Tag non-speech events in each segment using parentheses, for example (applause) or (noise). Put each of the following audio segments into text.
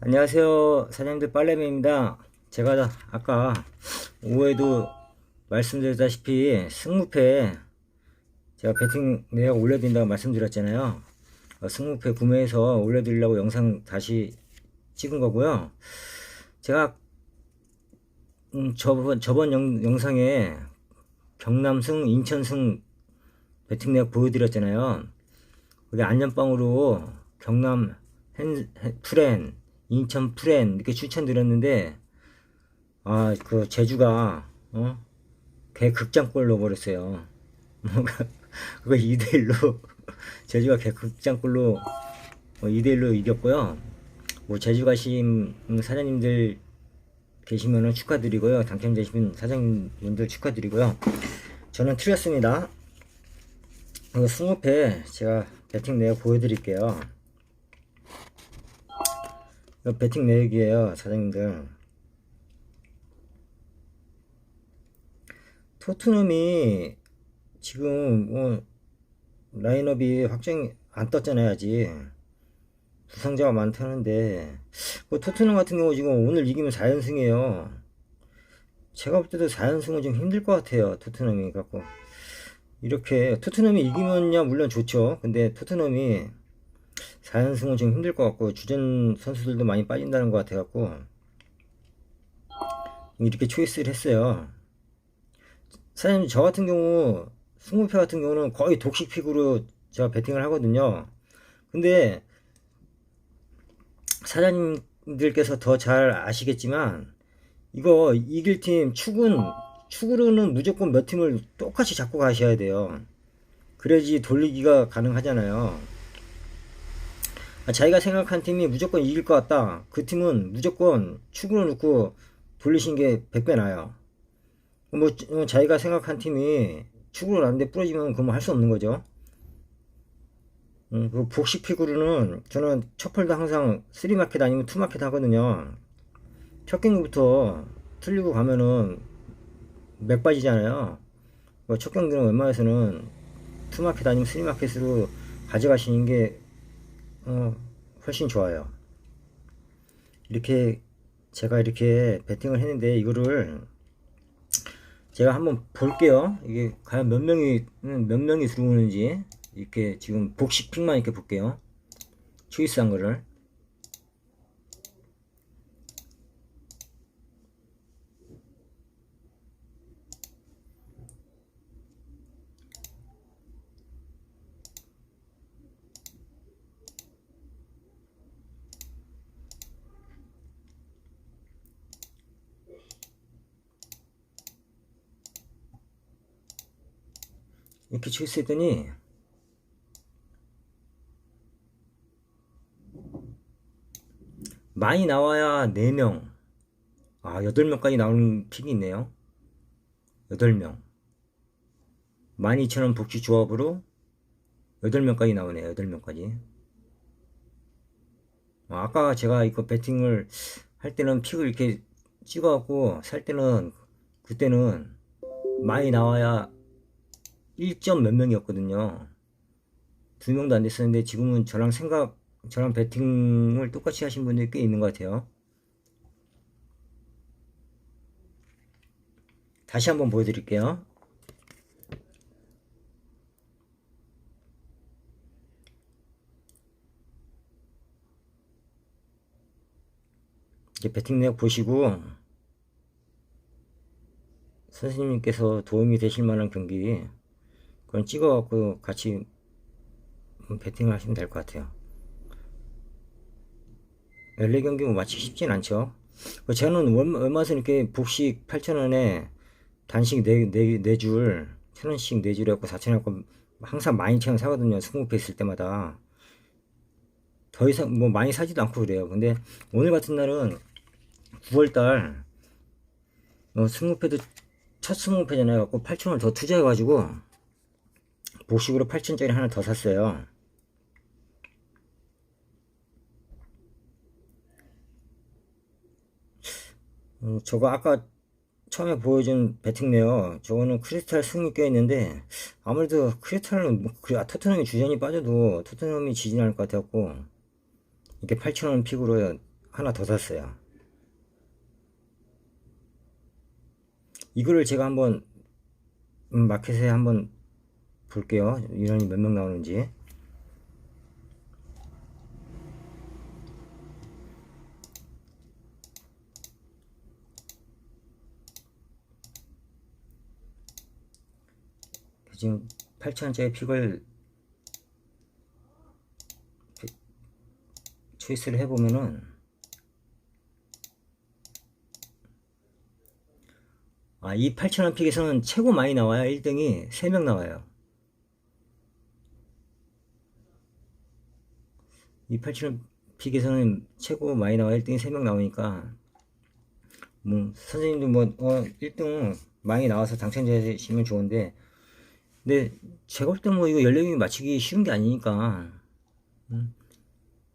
안녕하세요. 사장님들 빨래맨입니다. 제가 아까 오후에도 말씀드렸다시피 승무패 제가 배팅 내역 올려드린다고 말씀드렸잖아요. 어, 승무패 구매해서 올려드리려고 영상 다시 찍은 거고요. 제가 음, 저번, 저번 영, 영상에 경남승 인천승 배팅 내역 보여드렸잖아요. 그게 안전빵으로 경남 hen, hen- 프렌, 인천 프렌 이렇게 추천드렸는데 아 그 제주가 어? 개 극장골 넣어버렸어요. 뭔가 (laughs) 그거 2대1로 제주가 (laughs) 개 극장골로 어, 2대1로 이겼고요. 뭐 제주 가신 사장님들 계시면은 축하드리고요. 당첨되신 사장님들 축하드리고요. 저는 틀렸습니다. 그 20패 제가 배팅 내역 보여드릴게요. 배팅 내역이에요, 사장님들. 토트넘이 지금 뭐 라인업이 확정이 안 떴잖아요, 아직. 부상자가 많다는데 뭐 토트넘 같은 경우 지금 오늘 이기면 4연승이에요. 제가 볼 때도 4연승은 좀 힘들 것 같아요, 토트넘이 갖고. 이렇게 토트넘이 이기면야 물론 좋죠. 근데 토트넘이 4연승은 좀 힘들 것 같고 주전 선수들도 많이 빠진다는 것 같아 갖고 이렇게 초이스를 했어요. 사장님 저 같은 경우 승무패 같은 경우는 거의 독식 픽으로 제가 배팅을 하거든요. 근데 사장님들께서 더 잘 아시겠지만 이거 이길 팀 축은 축으로는 무조건 몇 팀을 똑같이 잡고 가셔야 돼요. 그래야지 돌리기가 가능하잖아요. 아, 자기가 생각한 팀이 무조건 이길 것 같다. 그 팀은 무조건 축으로 놓고 돌리신 게 100배 나아요. 뭐 어, 자기가 생각한 팀이 축으로 났는데 부러지면 그건 할 수 없는 거죠. 음, 그 복식 픽으로는 저는 첫 폴도 항상 3마켓 아니면 2마켓 하거든요. 첫 경기부터 틀리고 가면은 맥 빠지잖아요. 뭐첫 경기는 웬만해서는 2마켓 아니면 3마켓으로 가져가시는 게 어, 훨씬 좋아요. 이렇게 제가 이렇게 배팅을 했는데 이거를 제가 한번 볼게요. 이게 과연 몇 명이 음, 몇 명이 들어오는지 이렇게 지금 복식 픽만 이렇게 볼게요. 초이스한 거를 이렇게 초이스했더니 많이 나와야 4명. 아 8명까지 나오는 픽이 있네요. 8명. 12,000원 복지 조합으로 8명까지 나오네요. 8명까지. 아, 아까 제가 이거 배팅을 할 때는 픽을 이렇게 찍어갖고 살 때는 그때는 많이 나와야 1점 몇 명이었거든요. 두 명도 안 됐었는데 지금은 저랑 생각, 저랑 배팅을 똑같이 하신 분들이 꽤 있는 것 같아요. 다시 한번 보여드릴게요. 이제 배팅 내역 보시고 선생님께서 도움이 되실 만한 경기 그건 찍어갖고 같이 배팅을 하시면 될 것 같아요. LA 경기 뭐 마치 쉽진 않죠. 그 저는 얼마, 얼마 전에 이렇게 복식 8,000원에 단식 4, 네, 네 줄, 1,000원씩 4줄 해갖고 4,000원 해갖고 항상 12,000원 사거든요. 승무패 있을 때마다. 더 이상 뭐 많이 사지도 않고 그래요. 근데 오늘 같은 날은 9월달 어, 승무패도 첫 승무패잖아요. 갖고 8,000원 더 투자해가지고 복식으로 8,000짜리 하나 더 샀어요. 음, 저거 아까 처음에 보여준 배팅네요. 저거는 크리스탈 승이 껴있는데 아무래도 크리스탈은 뭐, 그래, 아, 토트넘이 주전이 빠져도 토트넘이 지진 않을 것 같아갖고 이렇게 8,000원 픽으로 하나 더 샀어요. 이거를 제가 한번 음, 마켓에 한번 볼게요. 인원이 몇명 나오는지. 지금 8,000원짜리 픽을 초이스를 해보면은 아, 이 8,000원 픽에서는 최고 많이 나와요. 1등이 3명 나와요. 이 8,000원 픽에서는 최고 많이 나와 1등이 3명 나오니까 뭐 선생님도 뭐 어, 1등 많이 나와서 당첨되시면 좋은데 근데 제가 볼 때 뭐 이거 14명이 맞추기 쉬운 게 아니니까 음,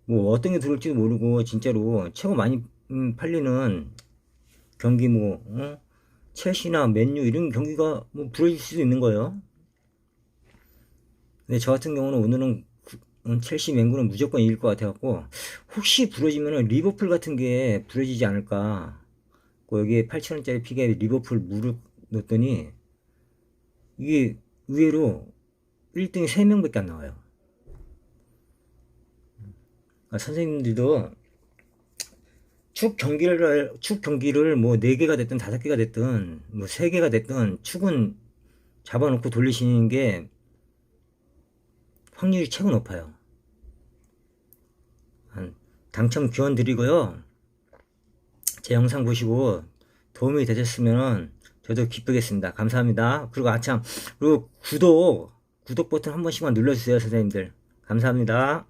뭐 어떤 게 들어올지도 모르고 진짜로 최고 많이 음, 팔리는 경기 뭐 어? 첼시나 맨유 이런 경기가 뭐 부러질 수도 있는 거예요. 근데 저 같은 경우는 오늘은 첼시 맨구는 무조건 이길 것 같아갖고 혹시 부러지면은 리버풀 같은 게 부러지지 않을까. 그 여기에 8천원짜리 픽에 리버풀 무릎 넣었더니 이게 의외로 1등이 3명밖에 안 나와요. 아, 선생님들도 축 경기를 축 경기를 뭐 4개가 됐든 5개가 됐든 뭐 3개가 됐든 축은 잡아놓고 돌리시는 게 확률이 최고 높아요. 한 당첨 기원 드리고요. 제 영상 보시고 도움이 되셨으면 저도 기쁘겠습니다. 감사합니다. 그리고 아참 그리고 구독 구독 버튼 한 번씩만 눌러주세요, 선생님들. 감사합니다.